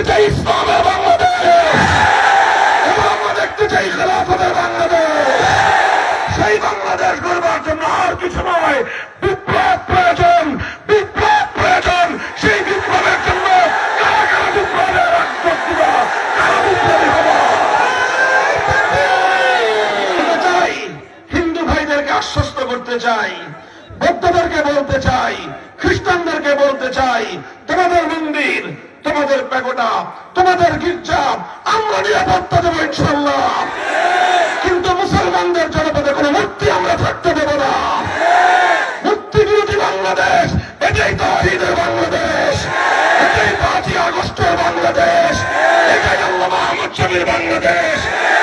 দেখতে চাই ইসলামের বাংলাদেশ। আমরা দেখতে চাই খেলাফতের বাংলাদেশ। সেই বাংলাদেশ গড়বার জন্য আর কিছু নয়, বিপ্লব প্রয়োজন বিপ্লব প্রয়োজন। সেই বিপ্লবের জন্য চাই, হিন্দু ভাইদেরকে আশ্বস্ত করতে চাই, বৌদ্ধদেরকে বলতে চাই, খ্রিস্টানদেরকে বলতে চাই, তোমাদের মন্দির তোমাদের প্যাগোটা তোমাদের গির্জা, আমরা নিরাপত্তা দেবো ইনশাল্লাহ কিন্তু মুসলমানদের জনপদে কোনো মূর্তি আমরা থাকতে দেব না। মুক্তি বিরোধী বাংলাদেশ, এটাই তো ঈদের বাংলাদেশ। এটাই পাঁচই আগস্টের বাংলাদেশ। এটাই আল্লাহ শবীর বাংলাদেশ।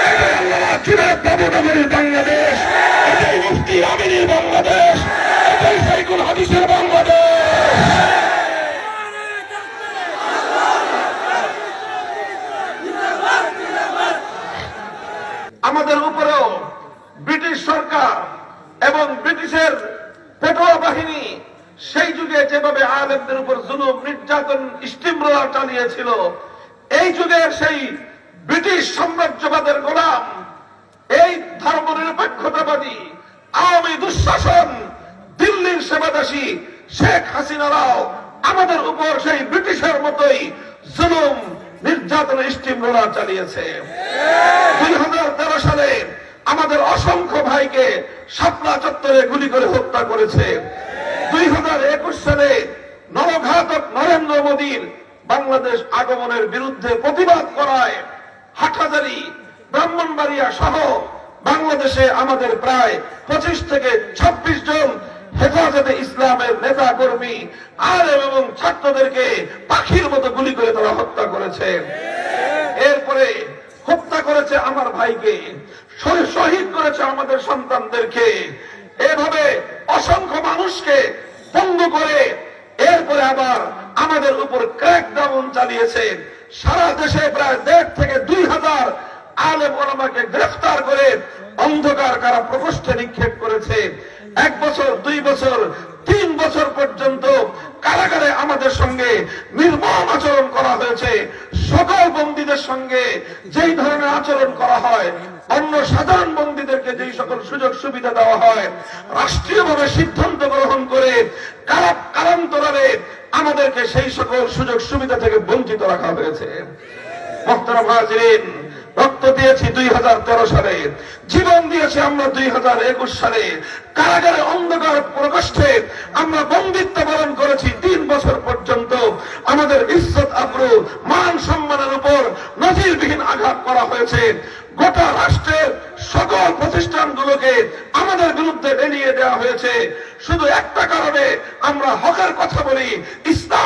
এটাই আল্লাহ চিরাগ বাবু বাংলাদেশ। এটাই মুফতি আমিনীর বাংলাদেশ। এটাই সাইকুল হাদিসের বাংলাদেশ। আমাদের উপরেও ব্রিটিশ সরকার এবং ব্রিটিশের পেটোয়া বাহিনী সেই যুগে যেভাবে আলেমদের উপর জুলুম, নির্যাতন, স্টিমরোলার চালিয়েছিল, এই যুগের সেই ব্রিটিশ সাম্রাজ্যবাদের গোলাম, এই ধর্ম নিরপেক্ষতাবাদী আওয়ামী দুঃশাসন, দিল্লির সেবাদাসী শেখ হাসিনারাও আমাদের উপর সেই ব্রিটিশের মতোই জুলুম নির্যাতন স্টিম রোলার চালিয়েছে। দুই হাজার তেরো সালে আমাদের অসংখ্য ভাইকে শাপলা চত্বরে গুলি করে হত্যা করেছে। দুই হাজার একুশ সালে নরঘাতক নরেন্দ্র মোদীর বাংলাদেশ আগমনের বিরুদ্ধে প্রতিবাদ করায় হাটহাজারি, ব্রাহ্মণবাড়িয়া সহ বাংলাদেশে আমাদের প্রায় পঁচিশ থেকে ছাব্বিশ জন হেফাজতে ইসলামের নেতা কর্মী আলেম এবং ছাত্রদেরকে পাখির মতো গুলি করে তারা হত্যা করেছে। এরপরে হত্যা করেছে আমার ভাইকে শহীদ- করেছে আমাদের সন্তানদেরকে। এভাবে অসংখ্য মানুষকে বন্ধ করে এরপরে আবার আমাদের উপর ক্র্যাক ডাউন চালিয়েছে। সারা দেশে প্রায় দেড় থেকে দুই হাজার আলেম ওলামাকে গ্রেফতার করে অন্ধকার কারা প্রকোষ্ঠে নিক্ষেপ করেছে। এক বছর, দুই বছর, তিন বছর পর্যন্ত কারাগারে আমাদের সঙ্গে নির্মম আচরণ করা হয়েছে। সকল বন্দীদের সঙ্গে যেই ধরনের আচরণ করা হয়, অন্য সাধারণ বন্দীদেরকে যেই সকল সুযোগ সুবিধা দেওয়া হয়, রাষ্ট্রীয়ভাবে সিদ্ধান্ত গ্রহণ করে কারা, কারান্তরালে আমাদেরকে সেই সকল সুযোগ সুবিধা থেকে বঞ্চিত রাখা হয়েছে। মোহতারাম হাজরিন রক্ত দিয়েছি দুই হাজার তেরো সালে। জীবন দিয়েছি আমরা দুই হাজার একুশ সালে। কারাগারে অন্ধকার প্রকোষ্ঠে আমরা বন্দিত্ব পালন করেছি তিন বছর পর্যন্ত। আমাদের ইজ্জত, আব্রু, মান সম্মানের উপর নজিরবিহীন আঘাত করা হয়েছে। গোটা রাষ্ট্রের সকল প্রতিষ্ঠানগুলোকে আমাদের বিরুদ্ধে এড়িয়ে দেওয়া হয়েছে। শুধু একটা কারণে আমরা হকের কথা বলি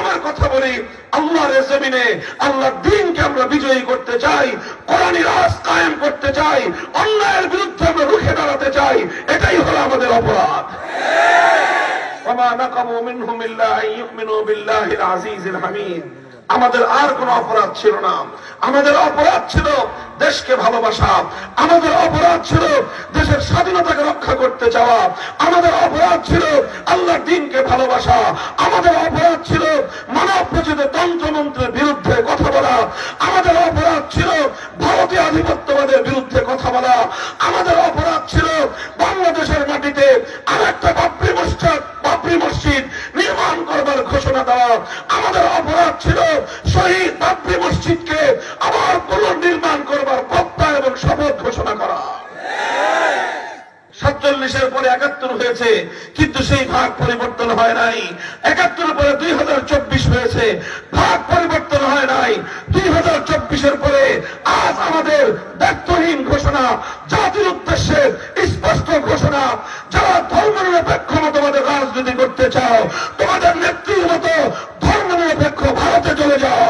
ইসলামের কথা বলি আল্লাহর জমিনে আল্লাহর দিনকে আমরা বিজয়ী করতে চাই কোরআনী রাজ কায়েম করতে চাই অন্যায়ের বিরুদ্ধে আমরা রুখে দাঁড়াতে চাই এটাই হলো আমাদের অপরাধ وما نقموا منهم إلا أن يؤمنوا بالله العزيز الحميد আমাদের আর কোন অপরাধ ছিল না। আমাদের অপরাধ ছিল দেশকে ভালোবাসা। আমাদের অপরাধ ছিল দেশের স্বাধীনতাকে রক্ষা করতে চাওয়া। আমাদের অপরাধ ছিল আল্লাহর দিনকে ভালোবাসা। আমাদের অপরাধ ছিল মানব প্রচিত তন্ত্রমন্ত্রের বিরুদ্ধে কথা বলা। আমাদের অপরাধ ছিল ভারতীয় আধিপত্যবাদের বিরুদ্ধে কথা বলা। আমাদের অপরাধ ছিল বাংলাদেশের মাটিতে আর একটা বাবরি মসজিদ বাবরি মসজিদ নির্মাণ করবার ঘোষণা দেওয়া আমাদের অপরাধ ছিল শহীদ বাবরি মসজিদকে আবার পুনর্নির্মাণ করবার প্রত্যয় এবং শপথ ঘোষণা করা। সাতচল্লিশের পরে একাত্তর হয়েছে, কিন্তু সেই ভাগ পরিবর্তন হয় নাই। একাত্তর পরে দুই হাজার চব্বিশ হয়েছে, ভাগ পরিবর্তন হয় নাই। দুই হাজার চব্বিশের পরে আজ আমাদের ব্যর্থহীন ঘোষণা, জাতির উদ্দেশ্যে স্পষ্ট ঘোষণা, যারা ধর্ম নিরপেক্ষ মতবাদের রাজনীতি করতে চাও তোমাদের নেত্রীর মতো ধর্ম নিরপেক্ষ ভারতে চলে যাও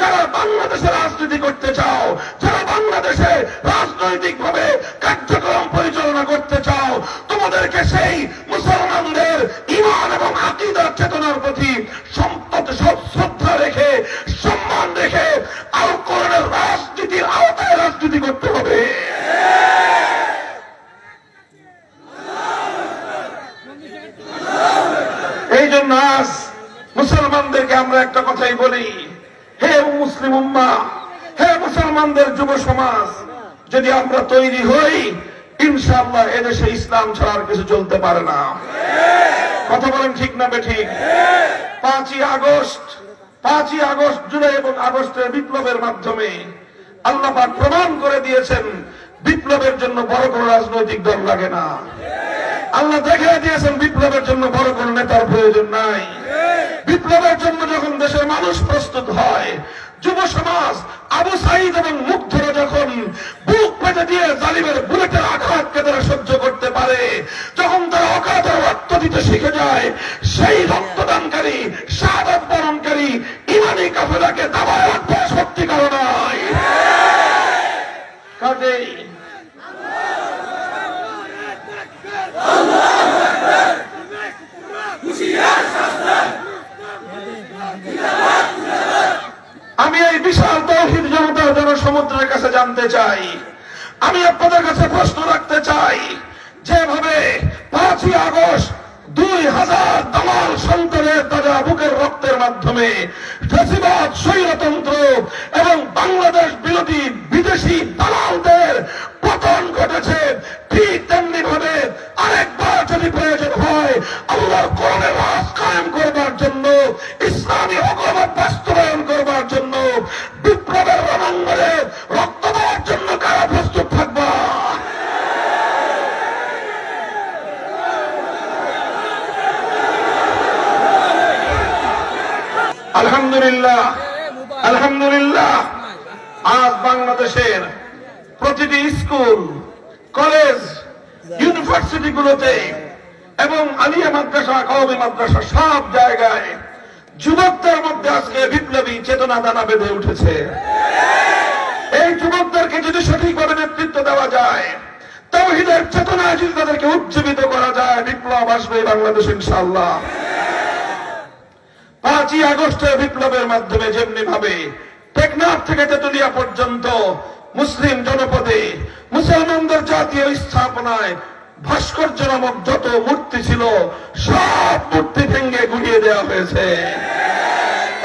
যারা বাংলাদেশে রাজনীতি করতে চাও যারা বাংলাদেশে রাজনৈতিক ভাবে কার্যক্রম পরিচালনা করতে চাও তোমাদেরকে সেই মুসলমানদের ইমান এবং আকিদার চেতনার প্রতি সম্পদ সব শ্রদ্ধা রেখে, সম্মান রেখে আল কোরআনের রাজনীতির আওতায় রাজনীতি করতে হবে। এই জন্য আজ মুসলমানদেরকে আমরা একটা কথাই বলি, হে মুসলিম উম্মা, হে মুসলমানদের যুব সমাজ, যদি আমরা তৈরি হই ইনশাআল্লাহ এদেশে ইসলাম ছাড়া আর কিছু চলতে পারে না। কথা বলেন ঠিক না বেঠিক? পাঁচই আগস্ট পাঁচই আগস্ট জুলাই এবং আগস্টের বিপ্লবের মাধ্যমে আল্লাহ প্রমাণ করে দিয়েছেন, বিপ্লবের জন্য বড় কোনো রাজনৈতিক দল লাগে না। আল্লাহ দেখে দিয়েছেন বিপ্লবের জন্য বড় কোনো নেতার প্রয়োজন নাই। বিপ্লবের জন্য যখন দেশের মানুষ প্রস্তুত হয় যুব সমাজ, আবু সাইদ এবং মুগ্ধরা যখন বুক পেটে দিয়ে জালিমের বুলেটের আঘাতকে তারা সহ্য করতে পারে, যখন তারা অকাত রক্ত দিতে শিখে যায়, সেই রক্তদানকারী সাদত বরণকারী ইমানি কাফেলাকে দাবায় রাখবে সত্যি কারণ নয় কাজেই বিশাল তৌহিদ জনতার জনসমুদ্রের কাছে জানতে চাই। আমি আপনাদের কাছে প্রশ্ন রাখতে চাই, যেভাবে পাঁচই আগস্ট দুই হাজার দালাল সন্তানের তাজা বুকের রক্তের মাধ্যমে ফেসিবাদ, স্বৈরতন্ত্র এবং বাংলাদেশ বিরোধী বিদেশি দালালদের পতন ঘটেছে, ঠিক তেমনি ভাবে আরেকবার যদি প্রয়োজন হয় আল্লাহর কোরআনের রাজ কায়েম করবার জন্য ইসলামী হুকুমত বাস্তবায়ন করবার জন্য বিপ্লবের রণাঙ্গনে রক্ত দেওয়ার জন্য কারা প্রস্তুত থাকবা আলহামদুলিল্লাহ আলহামদুলিল্লাহ আজ বাংলাদেশের প্রতিটি স্কুল, কলেজ ইউনিভার্সিটি গুলোতে এবং আলিয়া মাদ্রাসা, কওমি মাদ্রাসা সব জায়গায় যুবকদের মধ্যে আজকে বিপ্লবী চেতনা দানা বেঁধে উঠেছে। এই যুবকদেরকে যদি সঠিকভাবে নেতৃত্ব দেওয়া যায়, তৌহিদের চেতনায় যদি তাদেরকে উজ্জীবিত করা যায়, বিপ্লব আসবে বাংলাদেশ ইনশাআল্লাহ। পাঁচই আগস্টের বিপ্লবের মাধ্যমে যেমনি ভাবে টেকনাফ থেকে তেতুলিয়া পর্যন্ত মুসলিম জনপদে মুসলমানদের জাতীয় স্থাপনায় ভাস্কর্য নামক যত মূর্তি ছিল, সব মূর্তি ভেঙে গুড়িয়ে দেওয়া হয়েছে।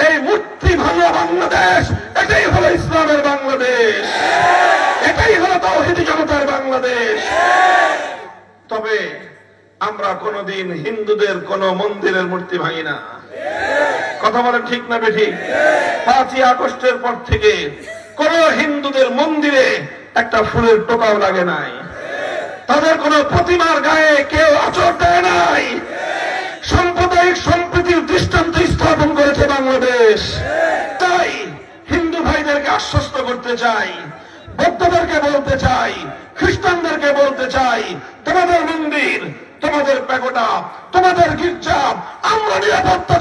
এই মূর্তি ভাঙা বাংলাদেশ, এটাই হলো ইসলামের বাংলাদেশ। এটাই হলো তৌহিদি জনতার বাংলাদেশ। তবে আমরা কোনদিন হিন্দুদের কোন মন্দিরের মূর্তি ভাঙি না। কথা বলেন ঠিক না বেঠিক পাঁচই আগস্টের পর থেকে কোন হিন্দুদের মন্দিরে একটা ফুলের টোকাও লাগে নাই। তাদের কোন প্রতিমার গায়ে কেউ আচর দেয় নাই। সাম্প্রদায়িক সম্প্রীতির দৃষ্টান্ত স্থাপন করেছে বাংলাদেশ। তাই হিন্দু ভাইদেরকে আশ্বস্ত করতে চাই, বৌদ্ধদেরকে বলতে চাই, খ্রিস্টানদেরকে বলতে চাই, তোমাদের মন্দির, তোমাদের প্যাগোটা তোমাদের গির্জা, আমরা নিরাপত্তা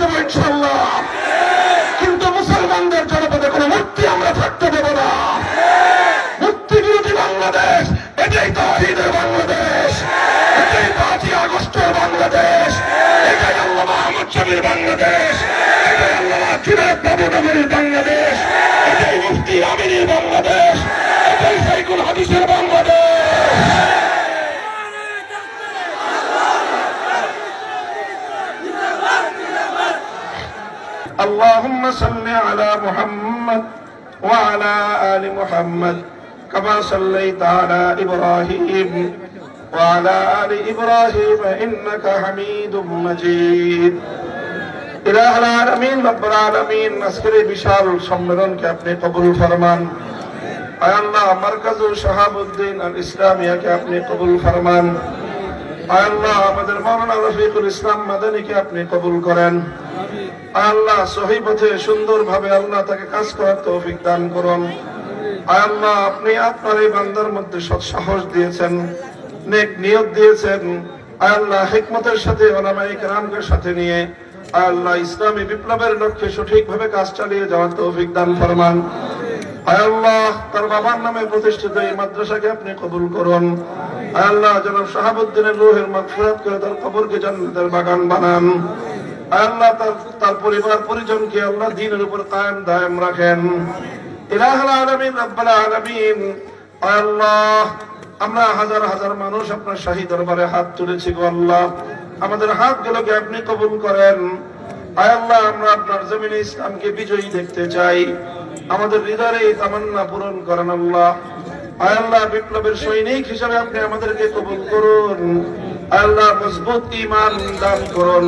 জুনাদ বাবু নগরীর বাংলাদেশ এটাই মুফতি আমিনের বাংলাদেশ এটাই সাইকুল হাদিসের বাংলাদেশ اللهم صل على محمد وعلى آل محمد كما صليت على إبراهيم وعلى آل إبراهيم إنك حميد مجيد ফরমান। আয় আল্লাহ তাকে কাজ করার তৌফিক দান করুন। আয় আল্লাহ, আপনি আপনার এই বান্দার মধ্যে সৎ সাহস দিয়েছেন, নেক নিয়ত দিয়েছেন। আয় আল্লাহ, হিকমতের সাথে ওলামাই কেরামকে সাথে নিয়ে আল্লাহ ইসলামী বিপ্লবের লক্ষ্যে সঠিকভাবে কাজ চালিয়ে যাওয়ার তৌফিক দান ফরমান। আমরা হাজার হাজার মানুষ আপনার শাহী দরবারে হাত তুলেছি গো আল্লাহ। আমাদের হাতগুলোকে আপনি কবুল করেন। আল্লাহ, আমরা আপনার জমিনে ইসলামকে বিজয়ী দেখতে চাই। আমাদের হৃদয়ে এই তামান্না পূরণ করেন আল্লাহ। আল্লাহ, বিপ্লবের সৈনিক হিসাবে আপনি আমাদেরকে কবুল করুন। আল্লাহ, মজবুত ইমান দান করুন।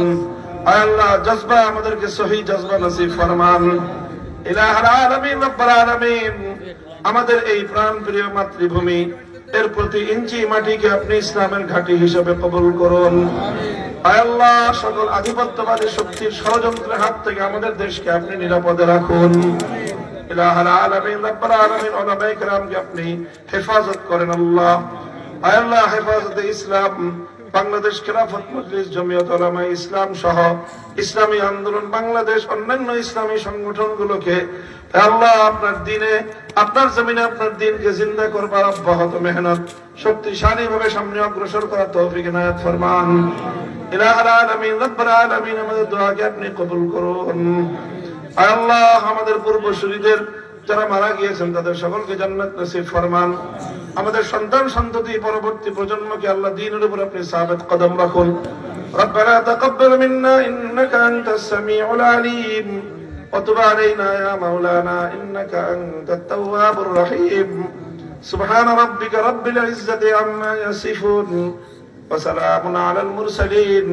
আল্লাহ জজবা আমাদেরকে সহি জজবা নসিব ফরমান। রব্বাল আলামিন, আমাদের এই প্রাণ প্রিয় মাতৃভূমি এর প্রতি ইঞ্চি মাটিকে আপনি ইসলামের ঘাঁটি হিসেবে কবুল করুন। আল্লাহ, সকল আধিপত্যবাদী শক্তির ষড়যন্ত্রের হাত থেকে আমাদের দেশকে আপনি নিরাপদে রাখুন। আপনি হেফাজত করেন আল্লাহ। আল্লাহ, হেফাজতে ইসলাম। বাংলাদেশ খেলাফত মজলিস জমিয়ত ওলামা ইসলাম সহ ইসলামী আন্দোলন, বাংলাদেশ অন্যান্য ইসলামী সংগঠনগুলোকে আল্লাহ, আপনার দিনে, আপনার জমিনে আপনার দিনকে জিন্দা করবার অব্যাহত মেহনত শক্তিশালী ভাবে সামনে অগ্রসর করার তৌফিক নায়াত ফরমান। ইলাহার আলামিন, রব্বুল আলামিন, আমাদের দোয়াকে আপনি কবুল করুন। আল্লাহ, আমাদের পূর্বসূরীদের যারা মারা গিয়েছেন তাদের সকলকে জান্নাত নসিব ফরমান আমাদের সন্তান সন্ততি পরবর্তী প্রজন্মকে আল্লাহ দিনের উপর আপনি সাবেত কদম রাখুন ربنا تقبل منا انك انت السميع العليم وتب علينا يا مولانا انك انت التواب الرحيم سبحان ربك رب العزه عما يصفون وسلام على المرسلين